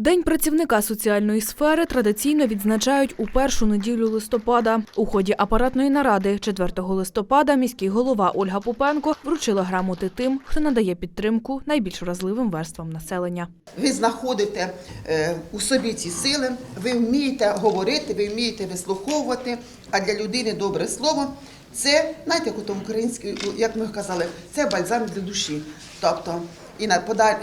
День працівника соціальної сфери традиційно відзначають у першу неділю листопада. У ході апаратної наради 4 листопада міський голова Ольга Попенко вручила грамоти тим, хто надає підтримку найбільш вразливим верствам населення. Ви знаходите е, у собі ці сили, ви вмієте говорити, ви вмієте вислуховувати. А для людини добре слово це, знаєте, як у як ми казали, це бальзам для душі. Тобто, і на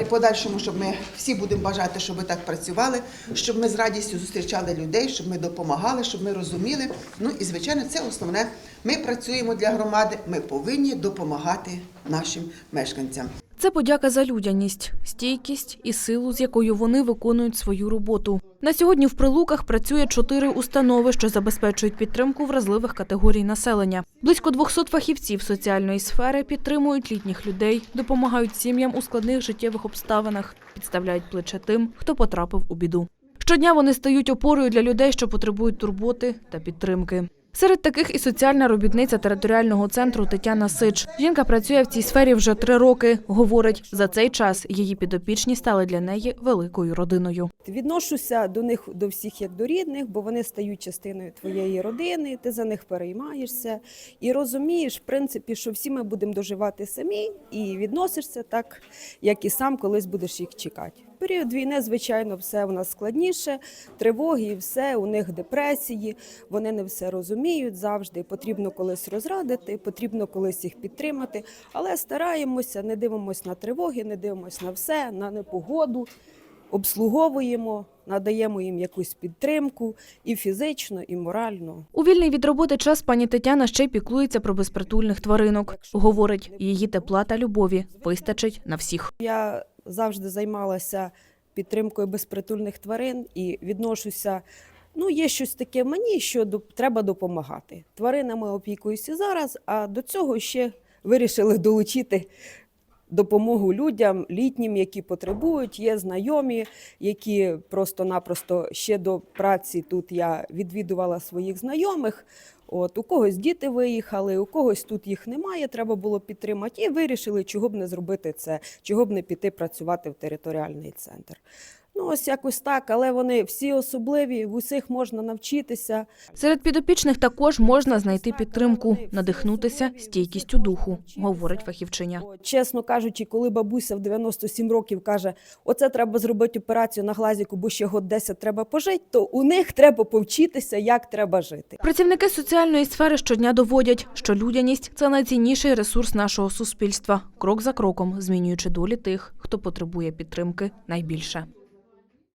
подальшому, щоб ми всі будемо бажати, щоб ми так працювали, щоб ми з радістю зустрічали людей, щоб ми допомагали, щоб ми розуміли. Ну і звичайно, це основне. Ми працюємо для громади. Ми повинні допомагати нашим мешканцям. Це подяка за людяність, стійкість і силу, з якою вони виконують свою роботу. На сьогодні в Прилуках працює чотири установи, що забезпечують підтримку вразливих категорій населення. Близько 200 фахівців соціальної сфери підтримують літніх людей, допомагають сім'ям у складних життєвих обставинах, підставляють плече тим, хто потрапив у біду. Щодня вони стають опорою для людей, що потребують турботи та підтримки. Серед таких і соціальна робітниця територіального центру Тетяна Сич. Жінка працює в цій сфері вже три роки. Говорить, за цей час її підопічні стали для неї великою родиною. Відношуся до них до всіх як до рідних, бо вони стають частиною твоєї родини, ти за них переймаєшся і розумієш, в принципі, що всі ми будемо доживати самі, і відносишся так, як і сам колись будеш їх чекати. Період війни, звичайно, все у нас складніше, тривоги, і все, у них депресії, вони не все розуміють. Завжди. Потрібно колись розрадити, потрібно колись їх підтримати, але стараємося, не дивимося на тривоги, не дивимося на все, на непогоду. Обслуговуємо, надаємо їм якусь підтримку і фізично, і морально. У вільний від роботи час пані Тетяна ще й піклується про безпритульних тваринок. Говорить, її тепла та любові вистачить на всіх. Я завжди займалася підтримкою безпритульних тварин і відношуся. Ну, є щось таке в мені, що треба допомагати. Тваринами опікуюся зараз, а до цього ще вирішили долучити допомогу людям, літнім, які потребують. Є знайомі, які просто-напросто ще до праці тут я відвідувала своїх знайомих. От у когось діти виїхали, у когось тут їх немає, треба було підтримати. І вирішили, чого б не зробити це, чого б не піти працювати в територіальний центр. Ну, ось якось так, але вони всі особливі, в усіх можна навчитися. Серед підопічних також можна знайти підтримку, надихнутися стійкістю духу, говорить фахівчиня. Чесно кажучи, коли бабуся в 97 років каже, оце треба зробити операцію на глазіку, бо ще год 10 треба пожити, то у них треба повчитися, як треба жити. Працівники соціальної сфери щодня доводять, що людяність це найцінніший ресурс нашого суспільства, крок за кроком змінюючи долі тих, хто потребує підтримки найбільше.